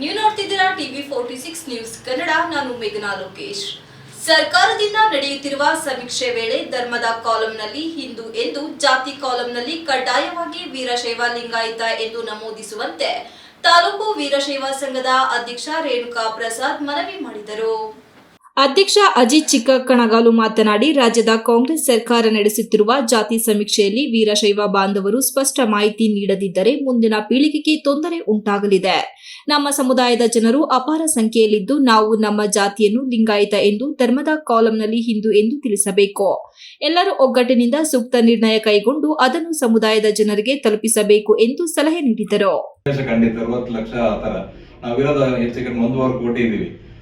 ನೀವು ನೋಡ್ತಿದ್ದೀರಾ TV forty six news Kannada, ನಾನು ಮೇಘನಾ ಲೋಕೇಶ್. ಸರ್ಕಾರದಿಂದ ನಡೆಯುತ್ತಿರುವ ಸಮೀಕ್ಷೆ ವೇಳೆ ಧರ್ಮದ ಕಾಲಂನಲ್ಲಿ ಹಿಂದೂ ಎಂದು, ಜಾತಿ ಕಾಲಂನಲ್ಲಿ ಕಡ್ಡಾಯವಾಗಿ ವೀರಶೈವ ಲಿಂಗಾಯಿತ ಎಂದು ನಮೂದಿಸುವಂತೆ ತಾಲೂಕು ವೀರಶೈವ ಸಂಘದ ಅಧ್ಯಕ್ಷ ರೇಣುಕಾ ಪ್ರಸಾದ್ ಮನವಿ ಮಾಡಿದರು. ಅಧ್ಯಕ್ಷ ಅಜಿತ್ ಚಿಕ್ಕಕಣಗಾಲು ಮಾತನಾಡಿ, ರಾಜ್ಯದ ಕಾಂಗ್ರೆಸ್ ಸರ್ಕಾರ ನಡೆಸುತ್ತಿರುವ ಜಾತಿ ಸಮೀಕ್ಷೆಯಲ್ಲಿ ವೀರಶೈವ ಬಾಂಧವರು ಸ್ಪಷ್ಟ ಮಾಹಿತಿ ನೀಡದಿದ್ದರೆ ಮುಂದಿನ ಪೀಳಿಗೆಗೆ ತೊಂದರೆ ಉಂಟಾಗಲಿದೆ. ನಮ್ಮ ಸಮುದಾಯದ ಜನರು ಅಪಾರ ಸಂಖ್ಯೆಯಲ್ಲಿದ್ದು ನಾವು ನಮ್ಮ ಜಾತಿಯನ್ನು ಲಿಂಗಾಯತ ಎಂದು, ಧರ್ಮದ ಕಾಲಂನಲ್ಲಿ ಹಿಂದೂ ಎಂದು ತಿಳಿಸಬೇಕು. ಎಲ್ಲರೂ ಒಗ್ಗಟ್ಟಿನಿಂದ ಸೂಕ್ತ ನಿರ್ಣಯ ಕೈಗೊಂಡು ಅದನ್ನು ಸಮುದಾಯದ ಜನರಿಗೆ ತಲುಪಿಸಬೇಕು ಎಂದು ಸಲಹೆ ನೀಡಿದರು. ಲಕ್ಷ ಕೋಟಿ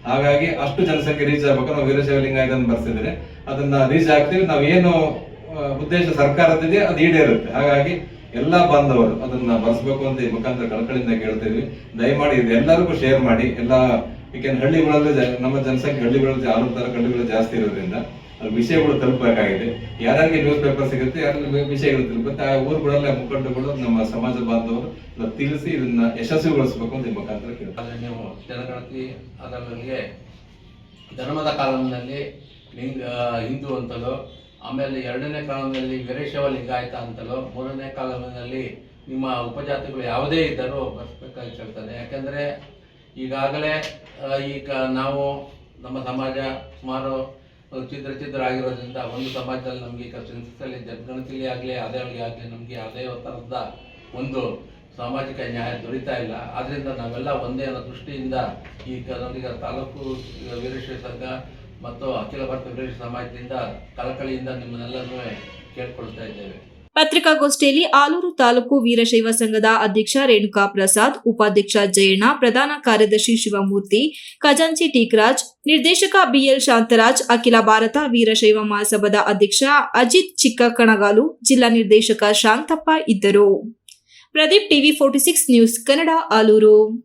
ಹಾಗಾಗಿ ಅಷ್ಟು ಜನಸಂಖ್ಯೆ ರೀಚ್ ಆಗ್ಬೇಕು ನಾವು ವೀರಶೈವ ಲಿಂಗಾಯತ ಬರ್ಸಿದ್ರೆ ಅದನ್ನ ರೀಚ್ ಆಗ್ತೀವಿ ನಾವೇನು ಉದ್ದೇಶ ಸರ್ಕಾರದಿದೆ ಅದು ಈಡೇರುತ್ತೆ. ಹಾಗಾಗಿ ಎಲ್ಲಾ ಬಾಂಧವರು ಅದನ್ನ ಬರ್ಸ್ಬೇಕು ಅಂತ ಈ ಮುಖಾಂತರ ಕಳಕಳಿಯಿಂದ ಕೇಳ್ತೀವಿ. ದಯಮಾಡಿ ಇದು ಎಲ್ಲರಿಗೂ ಶೇರ್ ಮಾಡಿ. ಎಲ್ಲ ಏಕೆಂದ್ರೆ ಹಳ್ಳಿಗಳಲ್ಲಿ ನಮ್ಮ ಜನಸಂಖ್ಯೆ ಹಳ್ಳಿಗಳಲ್ಲಿ ಆರು ತರ ಹಳ್ಳಿಗಳು ಜಾಸ್ತಿ ಇರೋದ್ರಿಂದ ಅಲ್ಲಿ ವಿಷಯಗಳು ತಲುಪಬೇಕಾಗಿದೆ. ಯಾರಿಗೆ ನ್ಯೂಸ್ ಪೇಪರ್ ಸಿಗುತ್ತೆ ಯಾರಿಗೆ ವಿಷಯಗಳು ತಲುಪುತ್ತೆ, ಆ ಊರುಗಳಲ್ಲೇ ಮುಖಂಡಗಳು, ನಮ್ಮ ಸಮಾಜ ಬಾಂಧವರು ತಿಳಿಸಿ ಇದನ್ನ ಯಶಸ್ವಿಗೊಳಿಸಬೇಕು ಅಂತ ಈ ಮುಖಾಂತರ ಕೇಳ್ತಾರೆ ನೀವು ಜನಗಣತಿ ಅದರಲ್ಲಿ ಧರ್ಮದ ಕಾಲಂನಲ್ಲಿ ಹಿಂದೂ ಅಂತಲೋ ಆಮೇಲೆ ಎರಡನೇ ಕಾಲದಲ್ಲಿ ವೀರೇಶವ ಲಿಂಗಾಯತ ಅಂತಲೋ, ಮೂರನೇ ಕಾಲದಲ್ಲಿ ನಿಮ್ಮ ಉಪಜಾತಿಗಳು ಯಾವುದೇ ಇದ್ದರೂ ಬರ್ಸ್ಬೇಕಾಗಿ ಹೇಳ್ತಾರೆ ಯಾಕೆಂದರೆ ಈಗಾಗಲೇ ಈಗ ನಾವು ನಮ್ಮ ಸಮಾಜ ಸುಮಾರು ಚಿತ್ರ ಚಿತ್ರ ಆಗಿರೋದ್ರಿಂದ ಒಂದು ಸಮಾಜದಲ್ಲಿ ನಮಗೆ ಈಗ ಸೆನ್ಸಸ್ಸಲ್ಲಿ ಜನಗಣತಿಲಿ ಆಗಲಿ ಅದೇ ಆಗಲಿ, ನಮಗೆ ಅದೇ ಥರದ ಒಂದು ಸಾಮಾಜಿಕ ನ್ಯಾಯ ದೊರೀತಾ ಇಲ್ಲ. ಆದ್ದರಿಂದ ನಾವೆಲ್ಲ ಒಂದೇ ಅನ್ನೋ ದೃಷ್ಟಿಯಿಂದ ಈ ನಮಗೆ ತಾಲೂಕು ವೀರಶೈವ ಸಂಘ ಮತ್ತು ಅಖಿಲ ಭಾರತ ಬ್ರಿಟಿಷ್ ಸಮಾಜದಿಂದ ಕಳಕಳಿಯಿಂದ ನಿಮ್ಮನ್ನೆಲ್ಲರೂ ಕೇಳ್ಕೊಳ್ತಾ ಇದ್ದೇವೆ. ಪತ್ರಿಕಾಗೋಷ್ಠಿಯಲ್ಲಿ ಆಲೂರು ತಾಲೂಕು ವೀರಶೈವ ಸಂಘದ ಅಧ್ಯಕ್ಷ ರೇಣುಕಾ ಪ್ರಸಾದ್, ಉಪಾಧ್ಯಕ್ಷ ಜಯಣ್ಣ, ಪ್ರಧಾನ ಕಾರ್ಯದರ್ಶಿ ಶಿವಮೂರ್ತಿ, ಖಜಾಂಚಿ ಟೀಕ್ರಾಜ್, ನಿರ್ದೇಶಕ ಬಿಎಲ್ ಶಾಂತರಾಜ್, ಅಖಿಲ ಭಾರತ ವೀರಶೈವ ಮಹಾಸಭಾದ ಅಧ್ಯಕ್ಷ ಅಜಿತ್ ಚಿಕ್ಕಕಣಗಾಲು, ಜಿಲ್ಲಾ ನಿರ್ದೇಶಕ ಶಾಂತಪ್ಪ ಇದ್ದರು. Pradeep TV forty six news Kannada, Alur.